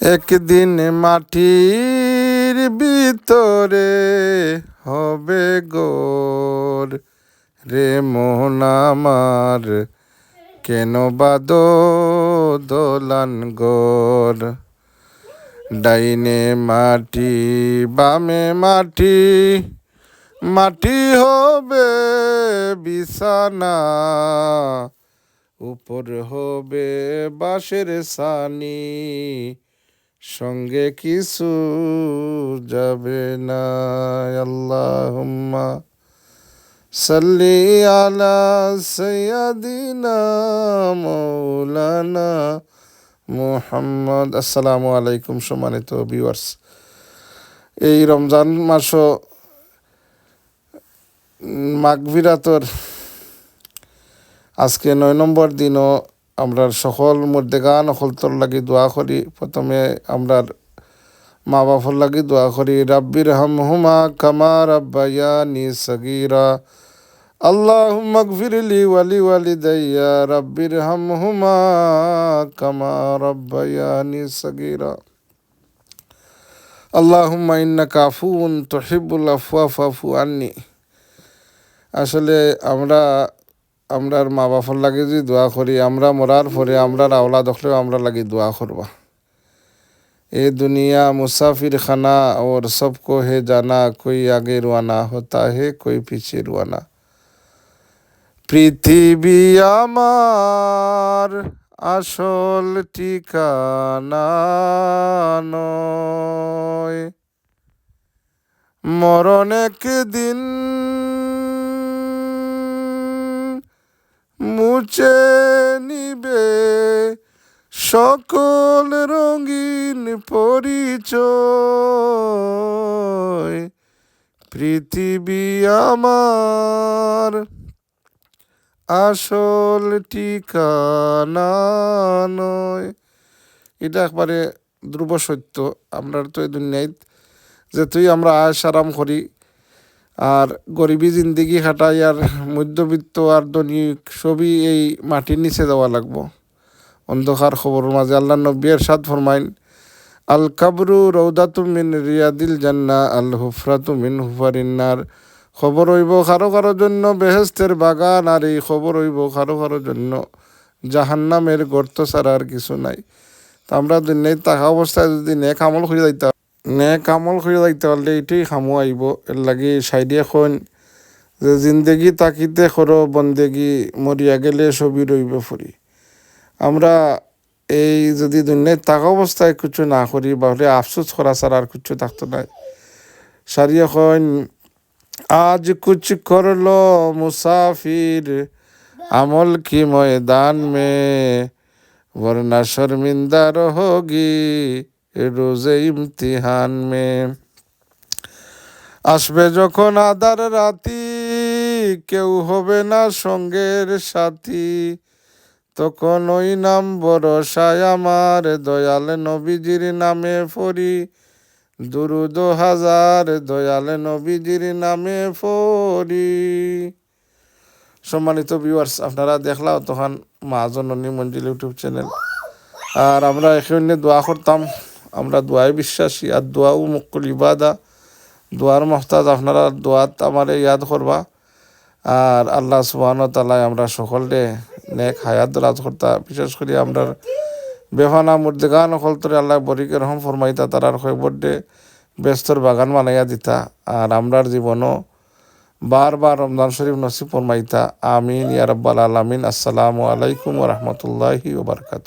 একদিন মাটির ভিতরে হবে গোর। রে মোহন আমার, কেন বাদ দোলান গোর? ডাইনে মাটি, বামে মাটি মাটি হবে বিছানা। উপর হবে বাঁশের সানি। সঙ্গে কিছু যাবে না। আল্লাহুম্মা সাল্লি আলা সৈয়দিনা মৌলানা মুহাম্মদ। আসসালামু আলাইকুম সম্মানিত ভিউয়ার্স। এই রমজান মাস মাগভিরাতর আজকে নয় নম্বর দিনও আমরা সকল মধ্যে গান অকলতর লাগি দোয়া করি প্রথমে আমরা মা বাপর লাগি দোয়া করি রাব্বির হামহুমা কামা রাব্বায়ানি সগীরা اللهم اغفر لي ولي والدي رب ارحمهما كما ربياني صغيرا اللهم انك عفو تحب العفو فاعف عني আসলে আমরা আমরার মা বাপর লাগে যে দোয়া করি, আমরা মরার পরে আমরার আওলা দখলেও আমরা লাগি দোয়া করবা। এ দুনিয়া মুসাফির খানা ওর সবকো হে জানা, কই আগে রুয়ানা হতা হে, কই পিছিয়ে রুয়ানা। পৃথিবী আমার আসল ঠিকানা নয়। মরণ একদিন মুছে নিবে। সকল রঙিন পরিচয় পৃথিবী আমার। আসল ঠিকানা নয়। এটা একবারে ধ্রুব সত্য। আমরা তো এই দুনিয়ায় যে তুই আমরা আয়স আরাম করি। আর গরিবী জিন্দিগি খাটাই আর মধ্যবিত্ত আর ধনী সবই এই মাটির নিচে যাওয়া লাগবো। অন্ধকার খবরের মাঝে আল্লাহ নব্বী সাদ ফরমাইন আল কাবরু রৌদাতু মিন রিয়াদিল জান্না আল হুফরাতু মিন হুফারিন্নার খবর হইব কারও কারও জন্য বেহেস্তের বাগান আর এই খবর হইব কারও কারও জন্য জাহান্নামের গর্ত ছাড়া আর কিছু নাই। তা আমরা দুনিয়ায় থাকা অবস্থায় যদি নেক আমল খুঁজে যাইতে নে কামল খুঁজে লাগতে পারলে এটাই সামু আইব এর লাগে সাইডে এখন যে জিন্দেগি তাকিতে সর বন্দেগি মরিয়া গেলে সবই রইব ফুরি আমরা এই যদি দুনিয়ায় তাক অবস্থায় কিছু না করি বাহলে আফসোস করা ছাড়া আর কিছু থাকতো নাই। সারি এখন, আজ কুছ করল মুসাফির আমল কি ময়দান মে? বর্ণা শর্মিন্দার রহগী রোজে ইমতিহান মে। আসবে যখন আদার রাতি, কেউ হবে না সঙ্গের সাথী। তখন ওই নাম বরসায় আমার দয়াল নবীজির নামে ফরি। দুরুদ হাজার দয়াল নবীজির নামে ফরি। সম্মানিত ভিউয়ার্স আপনারা দেখলাও তখন মা জননী মঞ্জিল ইউটিউব চ্যানেল। আর আমরা এখানে দোয়া করতাম। আমরা দোয়ায় বিশ্বাসী, আর দোয়াও মুকুল ইবাদা। দোয়ার মহতাজ, আপনারা দোয়াত আমার ইয়াদ করবা। আর আল্লাহ সুবাহন তালায় আমরা সকলে নেক হায়াত রাজ করতা। বিশেষ করে আমরা বেফানা মুর্দেগান হলতরে আল্লাহ বরিকে রহম ফরমাইতা, তারার কয়েকবর্ডে ব্যস্তর বাগান বানাইয়া দিতা। আর আমরার জীবনও বারবার রমজান শরীফ নসিব ফরমাইতা। আমিন ইয়া রব্বাল আলামিন। আসসালামু আলাইকুম রাহমাতুল্লাহি ওয়া বারাকাতুহু।